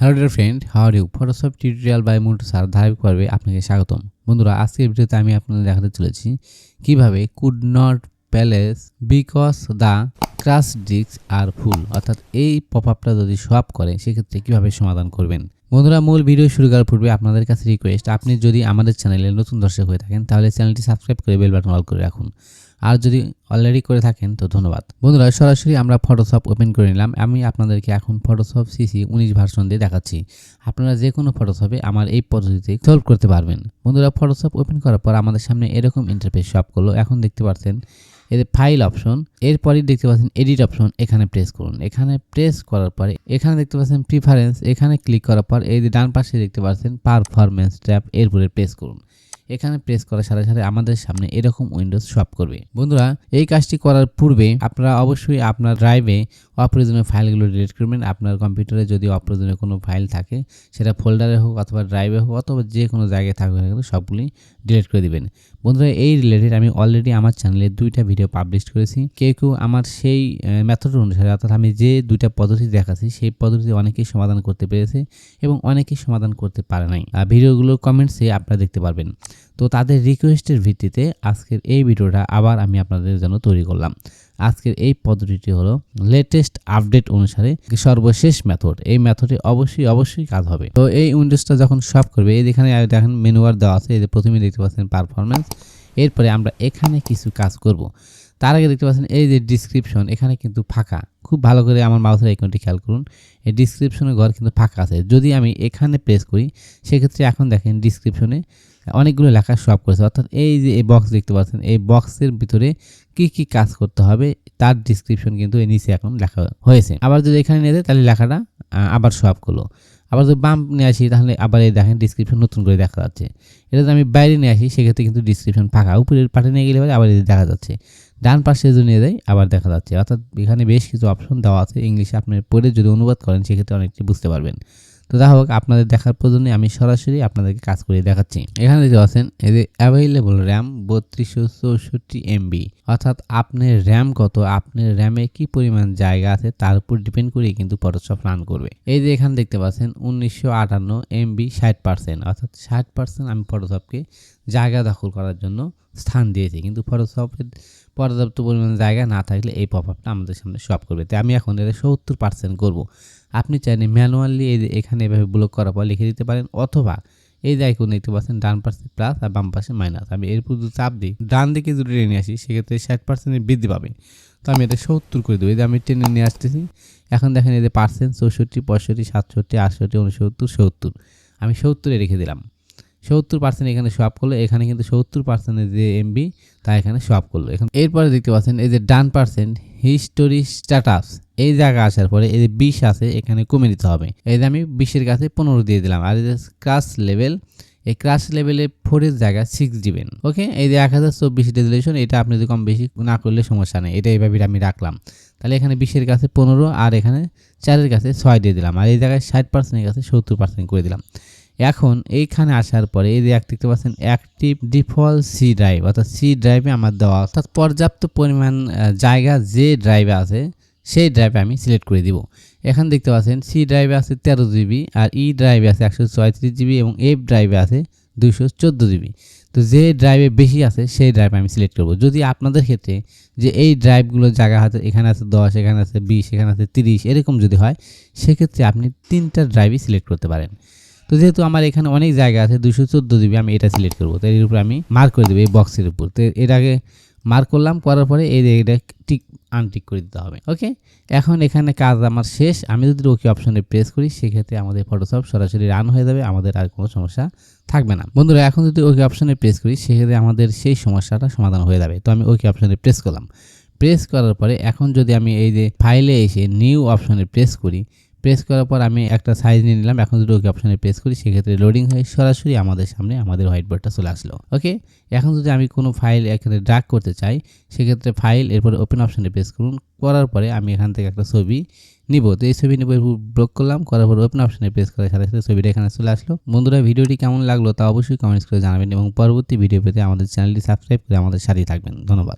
Hello dear friend how you Photoshop tutorial by sir ধারাবাহিক পর্বে আপনাকে স্বাগতম। বন্ধুরা, আজকের ভিডিওতে আমি আপনাদের দেখাতে চলেছি কীভাবে could not palace because the crash disk are full অর্থাৎ এই পপ আপটা যদি সোয়াপ করে, সেক্ষেত্রে কীভাবে সমাধান করবেন? বন্ধুরা, মূল ভিডিও শুরু করার পূর্বে আপনাদের কাছে রিকোয়েস্ট আপনি যদি আমাদের চ্যানেলে নতুন দর্শক হয়ে থাকেন, তাহলে চ্যানেলটি সাবস্ক্রাইব করে বেল বাটন অল করে রাখুন। আর যদি অলরেডি করে থাকেন, তো ধন্যবাদ। বন্ধুরা, সরাসরি আমরা ফটোশপ ওপেন করে নিলাম। আমি আপনাদেরকে এখন ফটোশপ সিসি উনিশ ভার্সন দিয়ে দেখাচ্ছি। আপনারা যে কোনো ফটোশপে আমার এই পদ্ধতিতে সলভ করতে পারবেন। বন্ধুরা ফটোশপ ওপেন করার পর আমাদের সামনে এরকম ইন্টারফেস শপ করল। এখন দেখতে পাচ্ছেন এদের ফাইল অপশন এরপরই দেখতে পাচ্ছেন এডিট অপশন এখানে প্রেস করুন। এখানে প্রেস করার পরে এখানে দেখতে পাচ্ছেন প্রিফারেন্স এখানে ক্লিক করার পর এই ডান পাশে দেখতে পাচ্ছেন পারফরমেন্স ট্যাব এরপরে প্রেস করুন। এখানে প্রেস করার সাথে সাথে আমাদের সামনে এরকম উইন্ডোজ শপ করবে। বন্ধুরা, এই কাজটি করার পূর্বে আপনারা অবশ্যই আপনার ড্রাইভে অপ্রয়োজনীয় ফাইলগুলো ডিলিট করবেন। আপনার কম্পিউটারে যদি অপ্রয়োজনীয় কোনো ফাইল থাকে, সেটা ফোল্ডারে হোক অথবা ড্রাইভে হোক অথবা যে কোনো জায়গায় থাকুক না সবগুলি ডিলিট করে দিবেন। বন্ধুরা, এই রিলেটেড আমি অলরেডি আমার চ্যানেলে দুইটা ভিডিও পাবলিশ করেছি। কেউ কেউ আমার সেই মেথড অনুসারে, অর্থাৎ আমি যে দুইটা পদ্ধতি দেখাচ্ছি, সেই পদ্ধতি অনেকেই সমাধান করতে পেরেছে এবং অনেকেই সমাধান করতে পারে নাই। আর ভিডিওগুলোর কমেন্টসে আপনারা দেখতে পারবেন। তো তাদের রিকোয়েস্টের ভিত্তিতে আজকের এই ভিডিওটা আবার আমি আপনাদের জন্য তৈরি করলাম। আজকের এই পদ্ধতিটি হলো লেটেস্ট আপডেট অনুসারে সর্বশেষ মেথড এই মেথডে অবশ্যই অবশ্যই কাজ হবে। তো এই উইন্ডোজটা যখন সব করবে, এই যেখানে দেখেন মেনুয়ার দেওয়া আছে, এই যে প্রথমে দেখতে পাচ্ছেন পারফরমেন্স এরপরে আমরা এখানে কিছু কাজ করব। তার আগে দেখতে পাচ্ছেন এই যে ডিসক্রিপশন এখানে কিন্তু ফাঁকা। খুব ভালো করে আমার মাউসের আইকনটি খেয়াল করুন। এই ডিসক্রিপশনের ঘর কিন্তু ফাঁকা আছে। যদি আমি এখানে প্রেস করি, সেক্ষেত্রে এখন দেখেন ডিসক্রিপশনে অনেকগুলো লেখা সব করেছে। অর্থাৎ এই যে এই বক্স দেখতে পাচ্ছেন, এই বক্সের ভিতরে কি কি কাজ করতে হবে তার ডিসক্রিপশন কিন্তু এই নিচে এখন লেখা হয়েছে। আবার যদি এখানে নিয়ে যায় তাহলে লেখাটা আবার সব করল। আবার যদি বাম নিয়ে আসি, তাহলে আবার এই দেখেন ডিসক্রিপশন নতুন করে দেখা যাচ্ছে। এটা যদি আমি বাইরে নিয়ে আসি, সেক্ষেত্রে কিন্তু ডিসক্রিপশন ফাঁকা। উপরের পাটে নিয়ে গেলে আবার দেখা যাচ্ছে। ডান পাশে যদি নিয়ে যাই, আবার দেখা যাচ্ছে। অর্থাৎ এখানে বেশ কিছু অপশন দেওয়া আছে। ইংলিশে আপনি পড়ে যদি অনুবাদ করেন, সেক্ষেত্রে অনেকটি বুঝতে পারবেন। তো যা হোক, আপনাদের দেখার প্রয়োজনে আমি সরাসরি আপনাদেরকে কাজ করে দেখাচ্ছি। এখানে দেখতে পাচ্ছেন যে অ্যাভেলেবল র্যাম বত্রিশশো চৌষট্টি এমবি অর্থাৎ আপনার র্যাম কত, আপনার র্যামে কি পরিমাণ জায়গা আছে, তার উপর ডিপেন্ড করে কিন্তু ফটোশপ রান করবে। এই যে এখানে দেখতে পাচ্ছেন, উনিশশো আটান্ন এমবি ষাট পার্সেন্ট অর্থাৎ ষাট পার্সেন্ট আমি ফটোশপকে জায়গা দখল করার জন্য স্থান দিয়েছি। কিন্তু ফটোশপের পর্যাপ্ত পরিমাণ জায়গা না থাকলে এই পপ আপটা আমাদের সামনে শপ করবে। তাই আমি এখন এটা সত্তর পার্সেন্ট করব। আপনি চাইলে ম্যানুয়ালি এই এখানে এভাবে ব্লক করার পর লিখে দিতে পারেন, অথবা এই যে আইকন দেখতে পাচ্ছেন ডান পার্সেন্ট প্লাস আর বাম পার্সেন্ট মাইনাস আমি এরপর যদি চাপ দিই। ডান দিকে যদি টেনে আসি, সেক্ষেত্রে ষাট পার্সেন্টের বৃদ্ধি পাবে। তো আমি এটা সত্তর করে দেবো। এই যে আমি টেনে নিয়ে আসতেছি, এখন দেখেন এই যে পার্সেন্ট চৌষট্টি, পঁয়ষট্টি, সাতষট্টি, আটষট্টি, উনসত্তর, সত্তর। আমি সত্তরে রেখে দিলাম। সত্তর পার্সেন্ট এখানে সোয়াপ করল, এখানে কিন্তু সত্তর পার্সেন্টের যে এমবি তা এখানে সোয়াপ করল। এখন এরপরে দেখতে পাচ্ছেন, এই যে ডান পার্সেন্ট হিস্টোরি স্ট্যাটাস এই জায়গা আসার পরে এই যে বিশ আছে, এখানে কমে দিতে হবে। এই যে আমি বিশের কাছে পনেরো দিয়ে দিলাম, আর এই যে ক্রাশ লেভেল এই ক্রাশ লেভেলে ফোরের জায়গা সিক্স দিবেন ওকে এই যে এক হাজার চব্বিশ রেজুলেশন এটা আপনি যদি কম বেশি না করলে সমস্যা নেই, এটা এইভাবে আমি রাখলাম। তাহলে এখানে বিশের কাছে পনেরো, আর এখানে চারের কাছে ছয় দিয়ে দিলাম, আর এই জায়গায় ষাট পার্সেন্টের কাছে সত্তর পার্সেন্ট করে দিলাম। এখন এইখানে আসার পরে এই এক দেখতে পাচ্ছেন অ্যাক্টিভ ডিফল্ট সি ড্রাইভ অর্থাৎ সি ড্রাইভে আমার দেওয়া, অর্থাৎ পর্যাপ্ত পরিমাণ জায়গা যে ড্রাইভে আছে, সেই ড্রাইভে আমি সিলেক্ট করে দিব। এখানে দেখতে পাচ্ছেন সি ড্রাইভে আছে তেরো জিবি আর ই ড্রাইভে আছে একশো ছয়ত্রিশ জিবি এবং এফ ড্রাইভে আছে দুইশো চোদ্দ জিবি তো যে ড্রাইভে বেশি আছে, সেই ড্রাইভ আমি সিলেক্ট করব। যদি আপনাদের ক্ষেত্রে যে এই ড্রাইভগুলোর জায়গা হাতে এখানে আছে দশ, এখানে আছে বিশ, এখানে আছে তিরিশ, এরকম যদি হয়, সেক্ষেত্রে আপনি তিনটা ড্রাইভই সিলেক্ট করতে পারেন। তো যেহেতু আমার এখানে অনেক জায়গা আছে দুশো চোদ্দ জিবি আমি এটা সিলেক্ট করব। তো এর উপরে আমি মার্ক করে দেবো এই বক্সের উপর। তো এর আগে মার্ক করলাম, করার পরে এই এটা টিক আনটিক করে দিতে হবে ওকে এখন এখানে কাজ আমার শেষ। আমি যদি ওকে অপশনে প্রেস করি, সেক্ষেত্রে আমাদের ফটোশপ সরাসরি রান হয়ে যাবে, আমাদের আর কোনো সমস্যা থাকবে না। বন্ধুরা, এখন যদি ওকে অপশনে প্রেস করি, সেক্ষেত্রে আমাদের সেই সমস্যাটা সমাধান হয়ে যাবে। তো আমি ওকে অপশনে প্রেস করলাম। প্রেস করার পরে এখন যদি আমি এই যে ফাইলে এসে নিউ অপশনে প্রেস করি প্রেস করার পর আমি একটা সাইজ নিয়ে নিলাম। এখন যদি ওকে অপশানে প্রেস করি, সেক্ষেত্রে লোডিং হয়ে সরাসরি আমাদের সামনে আমাদের হোয়াইট বোর্ডটা চলে আসলো। ওকে এখন যদি আমি কোনো ফাইল এখানে ড্রাগ করতে চাই, সেক্ষেত্রে ফাইল এরপরে ওপেন অপশানে প্রেস করুন। করার পরে আমি এখান থেকে একটা ছবি নিব। তো এই ছবি নিব ব্লক করলাম। করার পর ওপেন অপশানে প্রেস করার সাথে সাথে ছবিটা এখানে চলে আসলো। বন্ধুরা, ভিডিওটি কেমন লাগল তা অবশ্যই কমেন্টস করে জানাবেন এবং পরবর্তী ভিডিও পেতে আমাদের চ্যানেলটি সাবস্ক্রাইব করে আমাদের সাথেই থাকবেন। ধন্যবাদ।